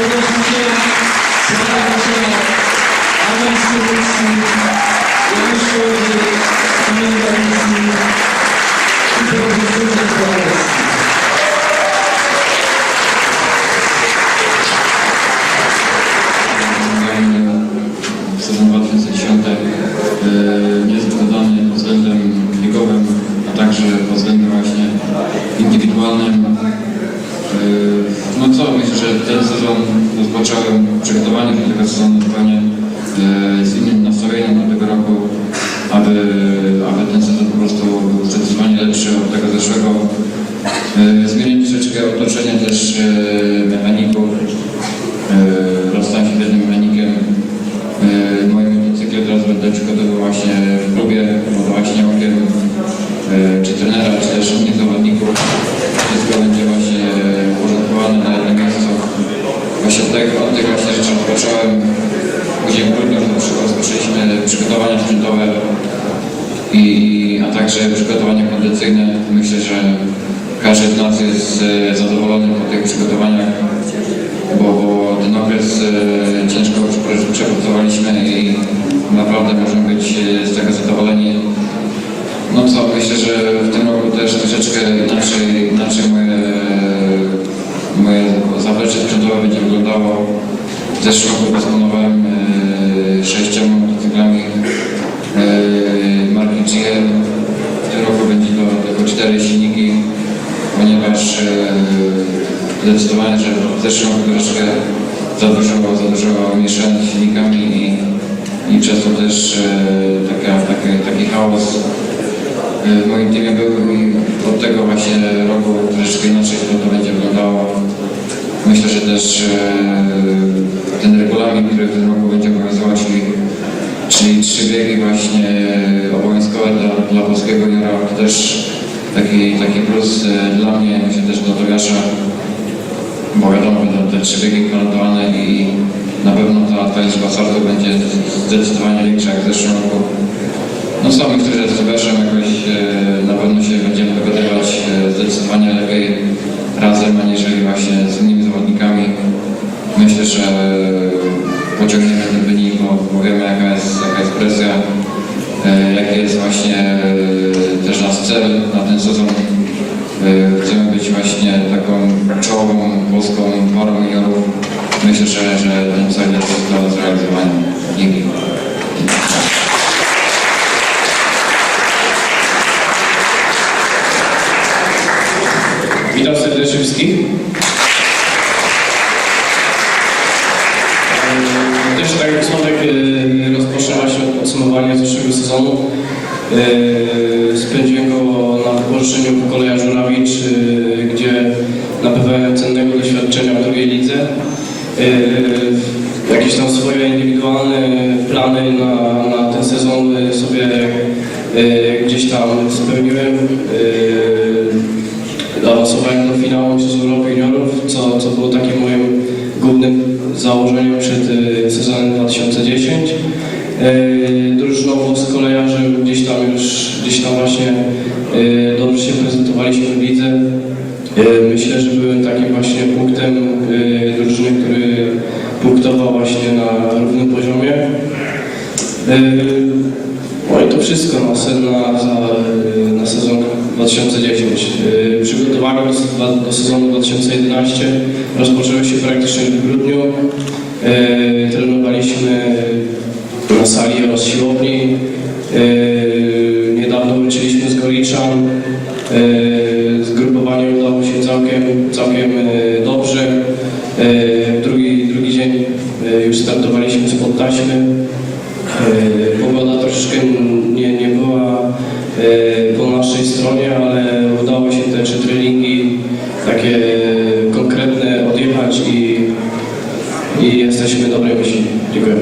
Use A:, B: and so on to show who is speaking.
A: Zapraszam profesor Kowalski.
B: w sezonie 2010 e, niezbyt udany pod względem a także względem właśnie indywidualnym. E, No co, myślę, że ten sezon rozpocząłem przygotowanie do tego sezonu zupełnie e, z innym nastawieniem do tego roku, aby, aby ten sezon po prostu był zdecydowanie lepszy od tego zeszłego. E, Zmieniłem troszeczkę otoczenie też e, mechaników. Rozstałem się z jednym mechanikiem. Moje motocykle teraz będę przygotowywał właśnie w klubie, pod właśnie okiem czy trenera, czy też innych zawodników. Tych, od tych właśnie rzeczy gdzie w grudniu rozpoczęliśmy przygotowania sprzętowe i, a także przygotowania kondycyjne. Myślę, że każdy z nas jest e, zadowolony po tych przygotowaniach, bo, bo ten okres e, ciężko prze- przepracowaliśmy i naprawdę możemy być e, z tego zadowoleni. No co, myślę, że w tym roku też troszeczkę inaczej, inaczej moje zeszłym roku dysponowałem e, sześcioma motocyklami e, marki GM. W tym roku będzie to tylko cztery silniki, ponieważ e, zdecydowanie, że w zeszłym roku troszkę za dużo, za dużo mieszałem z silnikami i, i przez to też taka, taki, taki chaos w moim teamie był i od tego właśnie roku troszeczkę inaczej to będzie wyglądało. Myślę, że też e, ten regulamin, który w tym roku będzie obowiązywał, czyli, czyli trzy biegi właśnie obowiązkowe dla, dla polskiego juniora, to też taki, taki plus e, dla mnie, myślę też dla Tobiasza, bo wiadomo, będą te trzy biegi gwarantowane i na pewno ta, ta liczba startów będzie zdecydowanie większa jak w zeszłym roku. No myślę, że z Tobiaszem jakoś e, na pewno się będziemy dogadywać właśnie e, też nasz cel na ten sezon. E, Chcemy być właśnie taką czołową polską parą juniorów. Myślę, że, że ten cel jest do zrealizowania. Dzięki.
C: Witam serdecznie wszystkich. Eee, Też tak jak rozpoczęła się od podsumowania zeszłego sezonu. Eee, Spędziłem go na wypożyczeniu po koleja Żurawicz, eee, gdzie nabywałem cennego doświadczenia w drugiej lidze. Eee, Jakieś tam swoje indywidualne plany na, na ten sezon sobie gdzieś tam spełniłem. Awansowałem do finału Mistrzostw Europy Juniorów, co, co było takim moim głównym założeniem przed e, sezonem 2010. E, Drużynowo z kolejarzem gdzieś tam już, gdzieś tam właśnie e, dobrze się prezentowaliśmy w lidze. E, Myślę, że byłem takim właśnie punktem drużyny, który punktował właśnie na równym poziomie. No i to wszystko na, se- na, za, na sezon 2010. Yy, Przygotowania do, do sezonu 2011 rozpoczęły się praktycznie w grudniu. Trenowaliśmy na sali oraz siłowni. E, niedawno wróciliśmy z Goriczan. E, Zgrupowanie udało się całkiem, całkiem e, dobrze. Drugi, drugi dzień już startowaliśmy spod taśmy. Pogoda troszeczkę nie, nie była po naszej stronie, ale udało się te trzy treningi takie konkretne odjechać i, i jesteśmy dobrej myśli. Dziękuję.